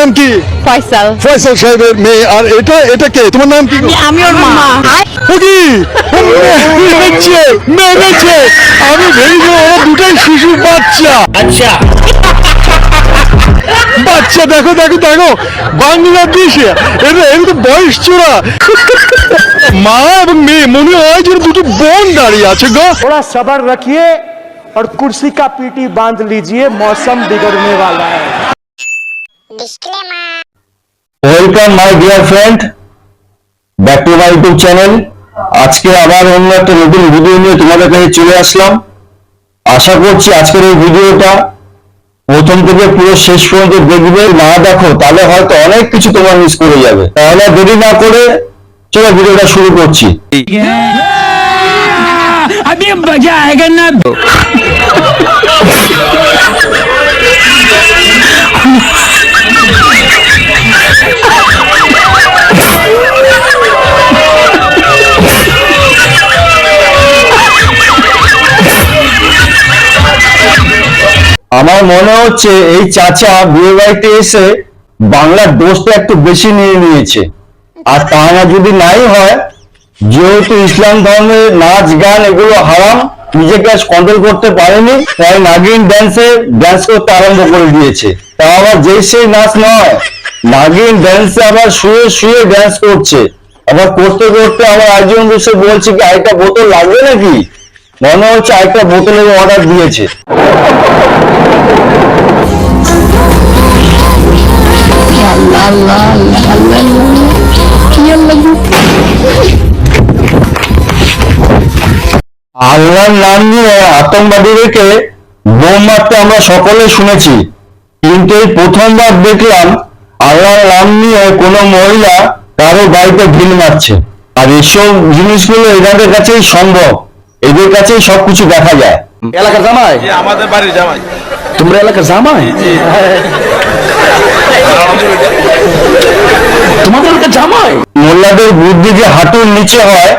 নাম কি ফয়সাল ফয়সাল সাহেবের মেয়ে আর এটা এটা কে তোমার নাম কি গো? আমি ওর মা ও কি মেরেছে মেরেছে আমি ভেবেছি ওরা দুটাই শিশুর বাচ্চা अच्छा বাচ্চা দেখো দেখো দেখো বাংলাদেশে এটা এর তো বয়স চোরা মা এবং মেয়ে মনে হয় যে দুটো বোন দাঁড়িয়ে আছে গো थोड़ा सब्र रखिए और कुर्सी का पीटी बांध लीजिए मौसम बिगड़ने वाला है welcome my dear friend back to my YouTube channel আজকে আবার অন্য একটা নতুন ভিডিও নিয়ে তোমাদের কাছে চলে আসলাম আশা করছি আজকের এই ভিডিওটা প্রথম থেকে পুরো শেষ পর্যন্ত দেখবে না দেখো তাহলে হয়তো অনেক কিছু তোমার মিস করে যাবে তাহলে আর দেরি না করে চলো ভিডিওটা শুরু করছি अभी मजा आएगा ना আমার মনে হচ্ছে এই চাচা বিয়ে বাড়িতে এসে বাংলার দোষটা একটু বেশি নিয়ে নিয়েছে। আর তা না যদি নাই হয়, যেহেতু ইসলাম ধর্মের নাচ, গান এগুলো হারাম, নিজেকে কন্ট্রোল করতে পারেনি, তাই নাগিন ড্যান্সে ড্যান্স করতে আরম্ভ করে দিয়েছে। তা আবার যেই সেই নাচ নয়, নাগিন ড্যান্সে আবার শুয়ে শুয়ে ড্যান্স করছে। আবার করতে করতে আমার একজন বসে বলছে কি আরেকটা বোতল লাগবে নাকি? মনে হচ্ছে আরেকটা বোতলের অর্ডার দিয়েছে। আল্লাহর নাম নিয়ে আতঙ্কবাদীদেরকে বোম মারতে আমরা সকলে শুনেছি। কিন্তু এই প্রথমবার দেখলাম আল্লাহর নাম নিয়ে কোনো মহিলা কারও বাড়িতে ভিড় মারছে। আর এসব জিনিসগুলো এনাদের কাছেই সম্ভব। এদের কাছে সবকিছু দেখা যায়। এলাকার জামাই? আমাদের বাড়ির জামাই। তোমরা এলাকার জামাই? তোমাদের এলাকার জামাই? মোল্লাদের বুদ্ধি যে হাঁটুর নিচে হয়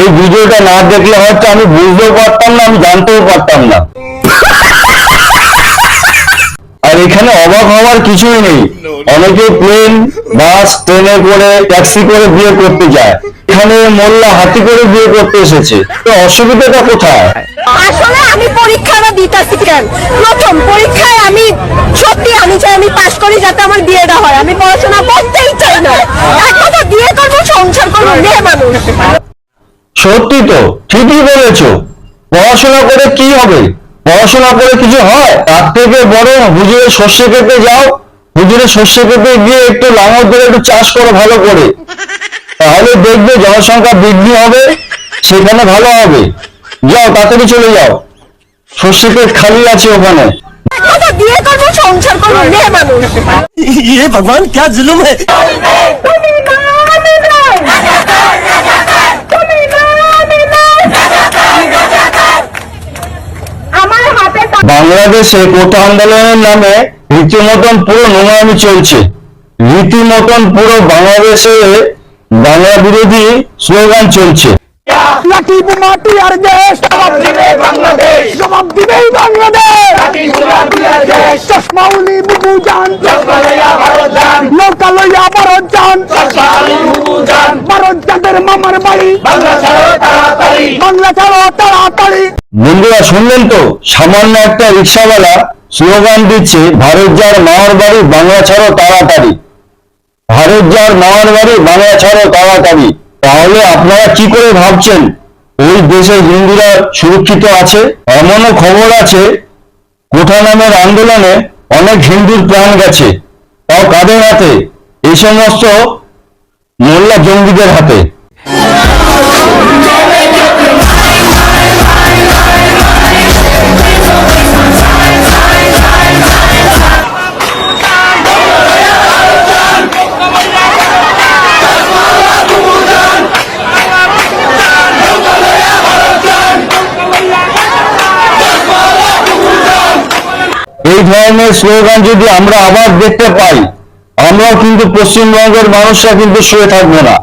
এই ভিডিওটা না দেখলে হয়তো আমি বুঝতেও পারতাম না আমি জানতেও পারতাম না। আর এখানে অবাক হওয়ার কিছুই নেই। অনেকে প্লেন বাস ট্রেনে করে ট্যাক্সি করে বিয়ে করতে যায়। এখানে মোল্লা হাতি করে বিয়ে করতে এসেছে। তো অসুবিধাটা কোথায়? আসলে আমি পরীক্ষাটা দিতেছি কেন প্রথম পরীক্ষায় আমি সত্যি আমি চাই আমি পাশ করি যাতে আমার বিয়েটা হয়। আমি পড়াশোনা করতেই চাই না। এক কথা বিয়ে করব সংসার করব মেয়ে মানুষ। সত্যি তো ঠিকই বলেছ। পড়াশোনা করে কি হবে? পড়াশোনা করে কিছু হয়? তার থেকে বড় হুজুরের শস্য খেতে যাও। হুজুরের শস্য খেতে গিয়ে একটু লাঙল ধরে একটু চাষ করো ভালো করে। তাহলে দেখবে জনসংখ্যা বৃদ্ধি হবে সেখানে ভালো হবে। যাও তাড়াতাড়ি চলে যাও। শস্য পেট খালি আছে ওখানে। ইয়ে ভগবান ক্যা জুলুম হ্যাঁ বাংলাদেশে কোটা আন্দোলনের নামে রীতিমতন পুরো নোংরামি চলছে। রীতিমতন পুরো বাংলাদেশে বাংলা বিরোধী স্লোগান চলছে। মাটি আর দেশ জবাব দিবে বাংলাদেশ। জবাব দিবেই বাংলাদেশ। চশমাউলি বুবু জান। ভারত ভারত যাদের মামার বাড়ি। বাংলা বন্ধুরা, শুনলেন তো? সামান্য একটা রিক্সাওয়ালা স্লোগান দিচ্ছে, ভারত যার মামার বাড়ি, বাংলা ছাড়ো তাড়াতাড়ি ভারত যার মামার বাড়ি, বাংলা ছাড়ো তাড়াতাড়ি তাহলে আপনারা কি করে ভাবছেন? ওই দেশের হিন্দুরা সুরক্ষিত আছে? এমনও খবর আছে, কোঠা নামের আন্দোলনে অনেক হিন্দুর প্রাণ গেছে। তাও কাদের হাতে? এই সমস্ত মোল্লা জঙ্গিদের হাতে। ধরনের স্লোগান যদি আমরা আবার দেখতে পাই, আমরাও কিন্তু পশ্চিমবঙ্গের মানুষরা কিন্তু শুয়ে থাকব না।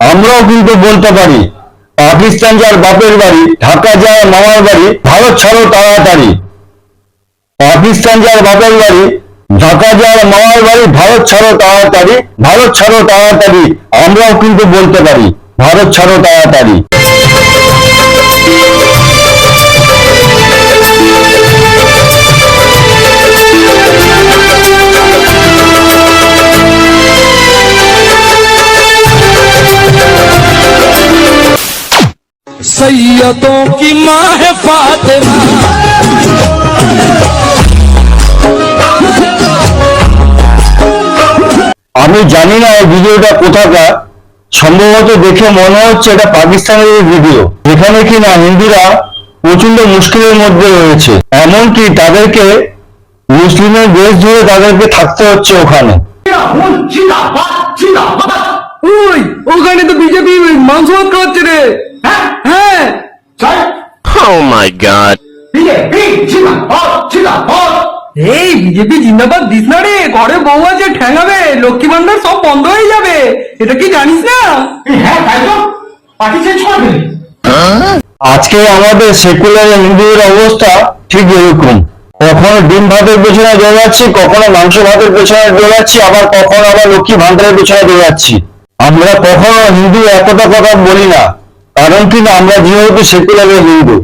আমরাও কিন্তু বলতে পারি, পাকিস্তান যার বাপের বাড়ি, ঢাকা যার মামার বাড়ি, ভারত ছাড়ো তাড়াতাড়ি। পাকিস্তান যার বাপের বাড়ি, ঢাকা যাওয়ার মামার বাড়ি, ভারত ছাড়ো তাড়াতাড়ি, ভারত ছাড়ো তাড়াতাড়ি। আমরাও কিন্তু বলতে পারি, ভারত ছাড়ো তাড়াতাড়ি। सैयदों की माँ है फातिमा আমি জানি না এই ভিডিওটা কোথাকার সম্ভবত দেখে মনে হচ্ছে এটা পাকিস্তানের ভিডিও যেখানে কিনা হিন্দুরা প্রচন্ড মুশকিলের মধ্যে রয়েছে এমনকি তাদেরকে মুসলিমের দেশ ধরে তাদেরকে থাকতে হচ্ছে ওখানে ওই ওখানে তো বিজেপি মাংস ভাত খাওয়াচ্ছে রে হ্যাঁ Oh my god. এই বিজেপি জিন্দাবাদ দিস না রে ঘরে বউ আছে ঠ্যাঙাবে লক্ষ্মী ভান্ডার সব বন্ধ হয়ে যাবে। এটা কি জানিস না? আজকে আমাদের সেকুলার হিন্দুদের অবস্থা ঠিক এরকম। কখনো ডিম ভাতের পেছনে দৌড়াচ্ছি কখনো মাংস ভাতের পেছনে দৌড়াচ্ছি আবার কখনো আবার লক্ষ্মী ভান্ডারের পেছনে দৌড়াচ্ছি। আমরা কখনো হিন্দু একতা কথা বলি না কারণ কিনা আমরা যেহেতু সেকুলারের হিন্দু।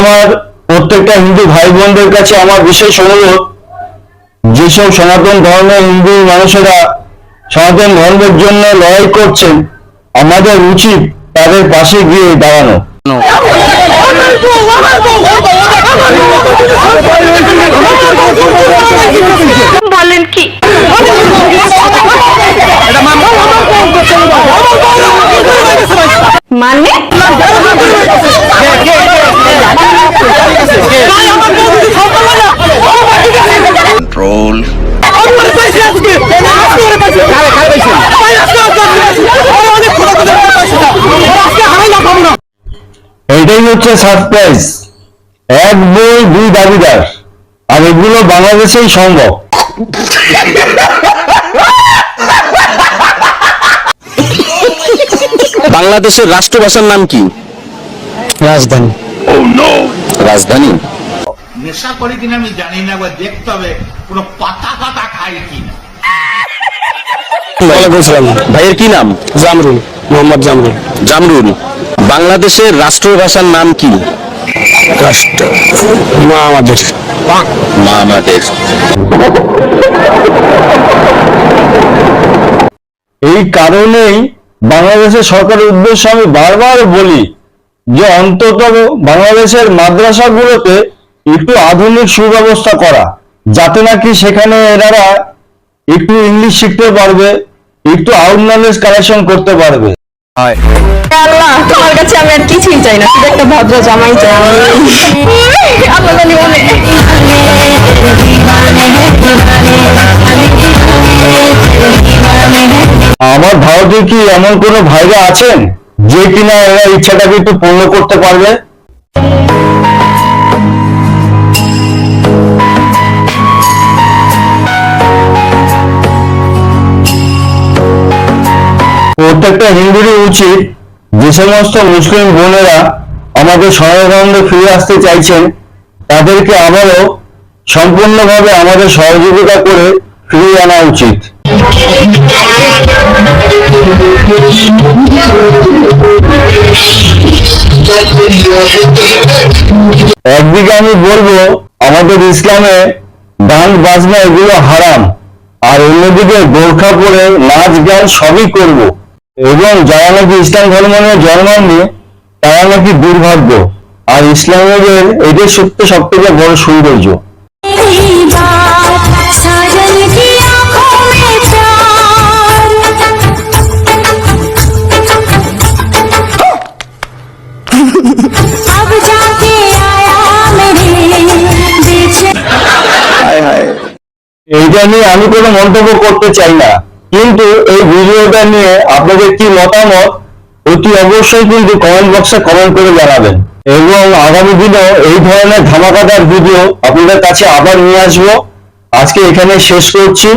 আমার প্রত্যেকটা হিন্দু ভাই বোনদের কাছে আমার বিশেষ অনুরোধ, যেসব সনাতন ধর্মের হিন্দু মানুষেরা সনাতন ধর্মের জন্য লড়াই করছেন, আমাদের উচিত তাদের পাশে গিয়ে দাঁড়ানো। বলেন কি? মানে এটাই হচ্ছে সারপ্রাইজ এক বই দুই দাবিদার। আর এগুলো বাংলাদেশেই সম্ভব। বাংলাদেশের রাষ্ট্রভাষার নাম কি? রাজধানী। রাজধানী। নেশা করে কিনা আমি জানি না একবার দেখতে হবে কোনো পাতা পাতা খাই কিনা। ভাইয়ের কি নাম? জামরুল। মোহাম্মদ জামরুল। জামরুল বাংলাদেশের রাষ্ট্রভাষার নাম কি? রাষ্ট্র মা আমাদের মা আমাদের এই কারণেই বাংলাদেশের সরকারের উদ্দেশ্যে আমি বারবার বলি যে অন্তত বাংলাদেশের মাদ্রাসাগুলোতে একটু আধুনিক সুব্যবস্থা করা যাতে নাকি সেখানে এনারা একটু ইংলিশ শিখতে পারবে একটু আউট নলেজ কালেকশন করতে পারবে। আল্লাহ তোমার কাছে আমি আর কিছুই চাই না শুধু একটা ভদ্র জামাই চাই। আল্লাহ জানি মনে আমার ভারতে কি এমন কোন ভাইরা আছেন যে কিনা এরা ইচ্ছাটাকে একটু পূর্ণ করতে পারবে? প্রত্যেকটা হিন্দুরই উচিত যে সমস্ত মুসলিম বোনেরা আমাদের সনাতনে ফিরে আসতে চাইছেন, তাদেরকে আবারও সম্পূর্ণভাবে আমাদের সহযোগিতা করে ফিরিয়ে আনা উচিত। একদিকে আমি বলব, আমাদের ইসলামে গান, বাজনা এগুলো হারাম, আর অন্যদিকে বোরখা পরে নাচ, গান সবই করব। এবং যারা নাকি ইসলাম ধর্ম নিয়ে জন্মাননি তারা নাকি দুর্ভাগ্য। আর ইসলামের এদের সত্য সব থেকে বড় সৌন্দর্য। এইটা নিয়ে আমি কোনো মন্তব্য করতে চাই না। কিন্তু এই ভিডিওটা নিয়ে আপনাদের কি মতামত, অতি অবশ্যই কিন্তু কমেন্ট বক্সে কমেন্ট করে জানাবেন। এবং আগামী দিনেও এই ধরনের ধামাকাদার ভিডিও আপনাদের কাছে আবার নিয়ে আসব। আজকে এখানে শেষ করছি।